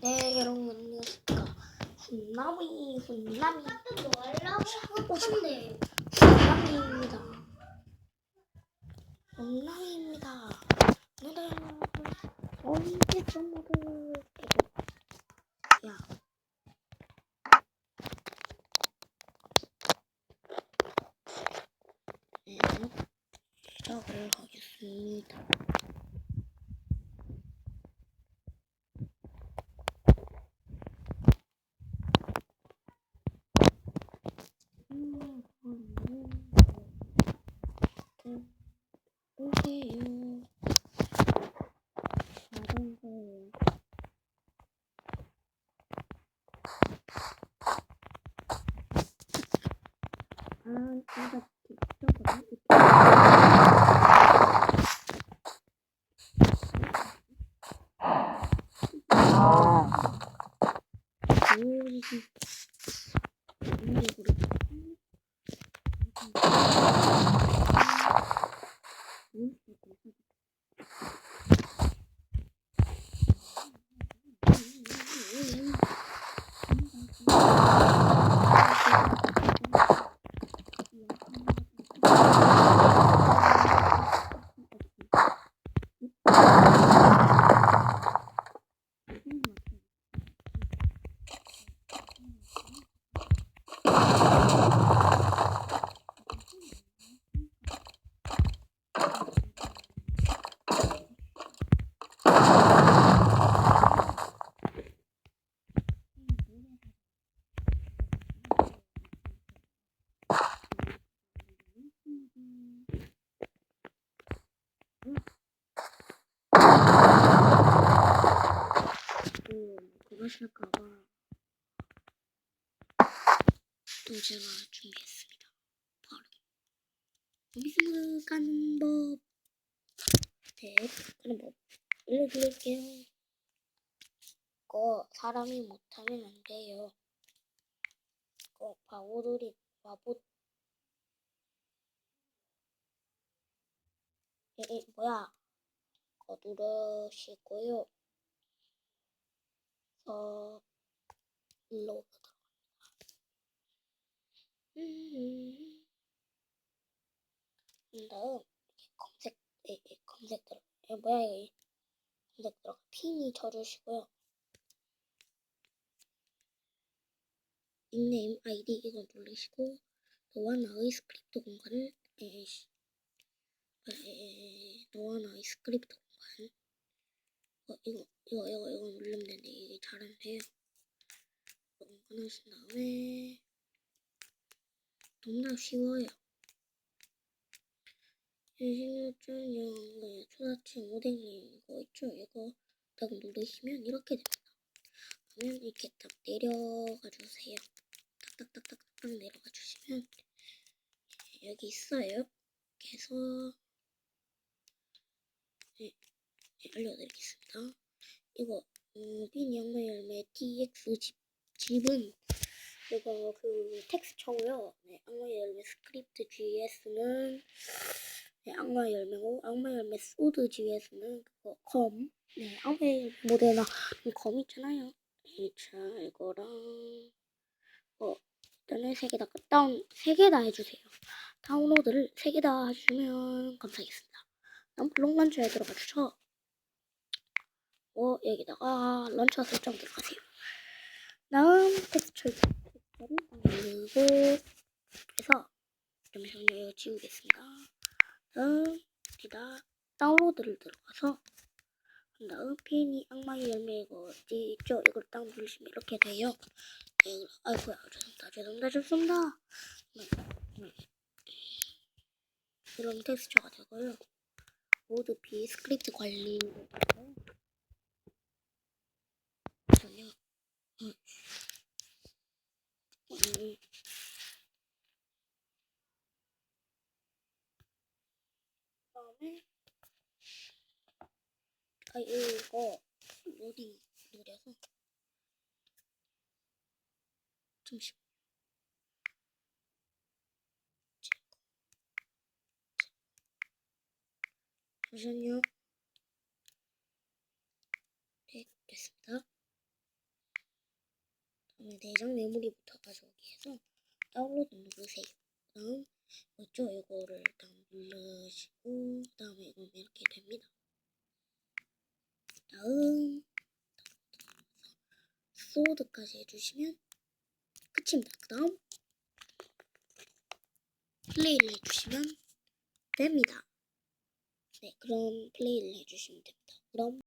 네, 여러분 안녕하십니까. 훈나미, 훈나미, 또 뭐하려고 하는데 훈나미입니다. 훈나미입니다. 오늘은 언제쯤으로 야. 네, 시작을 하겠습니다. 오세요. 자전거요. 아, 진짜 직접으로 또 그러실까봐 또 제가 준비했습니다. 바로 가는 법. 네, 가는 법 알려드릴게요. 이거 사람이 못하면 안 돼요. 이거 바보들이 바보. 에, 에 뭐야? 이거 누르시고요. 어, 일로 들어갑니다. 음, 그 다음, 검색, 에, 에, 검색 들어, 에, 뭐야, 이게. 검색 들어가, 핀이 쳐주시고요. 닉네임, 아이디 이거 누르시고, 너와 나의 스크립트 공간을, 에, 씨, 에, 에, 너와 나의 스크립트 어, 이거, 이거, 이거, 이거 누르면 되는데 이게 잘 안 돼요. 이거 끊으신 다음에 너무나 쉬워요. 인식률증 영어 초다치 모델링 이거 있죠? 이거 딱 누르시면 이렇게 됩니다. 그러면 이렇게 딱 내려가 주세요. 딱딱딱딱딱 내려가 주시면 여기 있어요. 그래서 네, 네, 알려드리겠습니다. 이거 음, 빈 양말 열매 집, 집은 이거 그 텍스처고요. 네, 악마 열매 스크립트 GS는 네, 악마 열매고 악마 열매 소드 GS는 그거 검. 네, 악마 열매 모델나 검 있잖아요. 네, 자 이거랑 어 일단은 세 개 다 다운 세 개 다 해주세요. 다운로드를 세 개 다 해주시면 감사하겠습니다. 다음 블록 런처에 들어가 주죠. 어, 여기다가 런처 설정 들어가세요. 다음 텍스처 텍스처를 누르고 해서 잠시만요 지우겠습니다. 다음 여기다 다운로드를 들어가서 한 다음 핀이 악마의 열매 이거 어디 있죠? 이걸 딱 누르시면 이렇게 돼요. 네, 아이고야 죄송합니다 죄송합니다 죄송합니다. 네, 네. 이런 텍스처가 되고요. 모드 비 스크립트 관리 잠시만요. 음. 음. 그다음에 아 이거 어디 노려서 잠시 잠시만요. 네, 됐습니다. 일단 대장 메모리부터 가져오기 위해서 다운로드 누르세요. 그다음 뭐죠? 이거를 일단 누르시고 그다음에 이건 이렇게 됩니다. 다음 소드까지 해주시면 끝입니다. 그 다음 플레이를 해주시면 됩니다. 네, 그럼 플레이를 해주시면 됩니다. 그럼